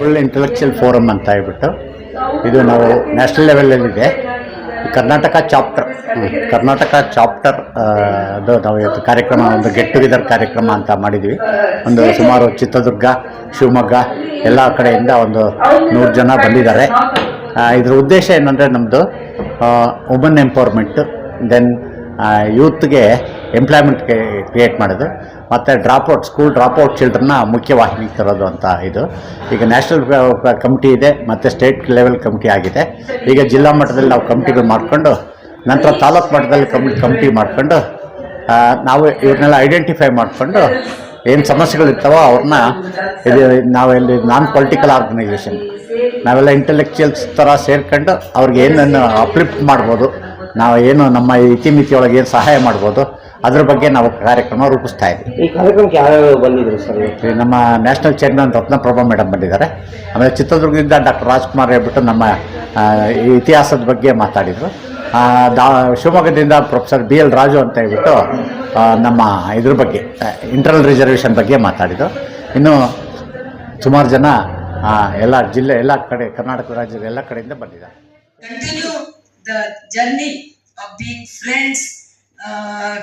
Full intellectual forum ಅಂತ ಹೇಳ್ಬಿಟ್ಟು ಇದು ನಾವು ನ್ಯಾಷನಲ್ ಲೆವೆಲಲ್ಲಿದೆ ಕರ್ನಾಟಕ ಚಾಪ್ಟರ್ ಕರ್ನಾಟಕ ಚಾಪ್ಟರ್ ಅದು ನಾವು ಇವತ್ತು ಕಾರ್ಯಕ್ರಮ, ಒಂದು ಗೆಟ್ ಟುಗೆದರ್ ಕಾರ್ಯಕ್ರಮ ಅಂತ ಮಾಡಿದ್ವಿ. ಒಂದು ಸುಮಾರು ಚಿತ್ರದುರ್ಗ, ಶಿವಮೊಗ್ಗ, ಎಲ್ಲ ಕಡೆಯಿಂದ ಒಂದು ನೂರು ಜನ ಬಂದಿದ್ದಾರೆ. ಇದರ ಉದ್ದೇಶ ಏನಂದರೆ ನಮ್ಮದು ವುಮನ್ ಎಂಪವರ್ಮೆಂಟು ದೆನ್ ಯೂತ್ಗೆ ಎಂಪ್ಲಾಯ್ಮೆಂಟ್ ಕ್ರಿಯೇಟ್ ಮಾಡೋದು. ಮತ್ತು ಡ್ರಾಪ್ಔಟ್ ಸ್ಕೂಲ್ ಡ್ರಾಪ್ಔಟ್ ಚಿಲ್ಡ್ರನ್ನ ಮುಖ್ಯವಾಹಿನಿ ತರೋದು ಅಂತ ಇದು. ಈಗ ನ್ಯಾಷನಲ್ ಕಮಿಟಿ ಇದೆ, ಮತ್ತು ಸ್ಟೇಟ್ ಲೆವೆಲ್ ಕಮಿಟಿ ಆಗಿದೆ. ಈಗ ಜಿಲ್ಲಾ ಮಟ್ಟದಲ್ಲಿ ನಾವು ಕಮಿಟಿಗಳು ಮಾಡಿಕೊಂಡು, ನಂತರ ತಾಲೂಕು ಮಟ್ಟದಲ್ಲಿ ಕಮಿಟಿ ಕಮಿಟಿ ಮಾಡಿಕೊಂಡು ನಾವು ಇವ್ರನ್ನೆಲ್ಲ ಐಡೆಂಟಿಫೈ ಮಾಡಿಕೊಂಡು ಏನು ಸಮಸ್ಯೆಗಳಿರ್ತಾವೋ ಅವ್ರನ್ನ ಇದು ನಾವೆಲ್ಲಿ ನಾನ್ ಪೊಲಿಟಿಕಲ್ ಆರ್ಗನೈಸೇಷನ್ ನಾವೆಲ್ಲ ಇಂಟೆಲೆಕ್ಚುಯಲ್ಸ್ ಥರ ಸೇರ್ಕೊಂಡು ಅವ್ರಿಗೆ ಏನನ್ನು ಅಪ್ಲಿಫ್ಟ್ ಮಾಡ್ಬೋದು, ನಾವು ಏನು ನಮ್ಮ ಇತಿಮಿತಿಯೊಳಗೆ ಏನು ಸಹಾಯ ಮಾಡ್ಬೋದು ಅದ್ರ ಬಗ್ಗೆ ನಾವು ಕಾರ್ಯಕ್ರಮ ರೂಪಿಸ್ತಾ ಇದ್ವಿ ಈ ಕಾರ್ಯಕ್ರಮಕ್ಕೆ ಯಾರ್ಯಾರು ಬಂದಿದ್ರು ಸರ್? ಇವತ್ತು? ನಮ್ಮ ನ್ಯಾಷನಲ್ ಚೇರ್ಮನ್ ರತ್ನಪ್ರಭಾ ಮೇಡಮ್ ಬಂದಿದ್ದಾರೆ. ಆಮೇಲೆ ಚಿತ್ರದುರ್ಗದಿಂದ ಡಾಕ್ಟರ್ ರಾಜ್ಕುಮಾರ್ ಹೇಳ್ಬಿಟ್ಟು ನಮ್ಮ ಆ, ಈ ಇತಿಹಾಸದ ಬಗ್ಗೆ ಮಾತಾಡಿದರು. ಆ, ದಾ ಶಿವಮೊಗ್ಗದಿಂದ ಪ್ರೊಫೆಸರ್ ಬಿ ಎಲ್ ರಾಜು ಅಂತ ಹೇಳ್ಬಿಟ್ಟು ಆ, ನಮ್ಮ ಇದ್ರ ಬಗ್ಗೆ ಇಂಟರ್ನಲ್ ರಿಸರ್ವೇಷನ್ ಬಗ್ಗೆ ಮಾತಾಡಿದರು. ಇನ್ನು ಸುಮಾರು ಜನ ಆ, ಎಲ್ಲ ಜಿಲ್ಲೆ ಎಲ್ಲ ಕಡೆ ಕರ್ನಾಟಕ ರಾಜ್ಯದ ಎಲ್ಲ ಕಡೆಯಿಂದ ಬಂದಿದ್ದಾರೆ. Continue the journey of being friends, uh,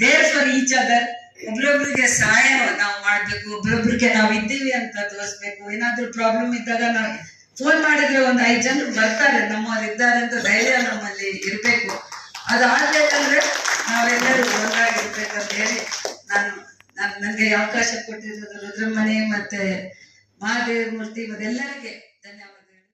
there for each other. ಒಬ್ರೊಬ್ರಿಗೆ ಸಹಾಯ ನಾವು ಮಾಡ್ಬೇಕು ಒಬ್ರೊಬ್ರಿಗೆ ನಾವು ಇದ್ದೀವಿ ಅಂತ ತೋರಿಸ್ಬೇಕು ಏನಾದ್ರೂ ಪ್ರಾಬ್ಲಮ್ ಇದ್ದಾಗ ನಾವು ಫೋನ್ ಮಾಡಿದ್ರೆ ಒಂದು ಐದು ಜನ ಬರ್ತಾರೆ ನಮ್ಮವ್ರು ಇದ್ದಾರೆ ಅಂತ ಧೈರ್ಯ ನಮ್ಮಲ್ಲಿ ಇರ್ಬೇಕು ಅದಾಗ್ಬೇಕಂದ್ರೆ ನಾವೆಲ್ಲರೂ ಒಂದಾಗಿರ್ಬೇಕು ಅಂತ ಹೇಳಿ ನಾನು ನಾನು ನನಗೆ ಅವಕಾಶ ಕೊಟ್ಟಿರೋದು ರುದ್ರಮಣಿ ಮತ್ತೆ ಮಹಾದೇವ ಮೂರ್ತಿ ಮತ್ತೆಲ್ಲರಿಗೆ ಧನ್ಯವಾದ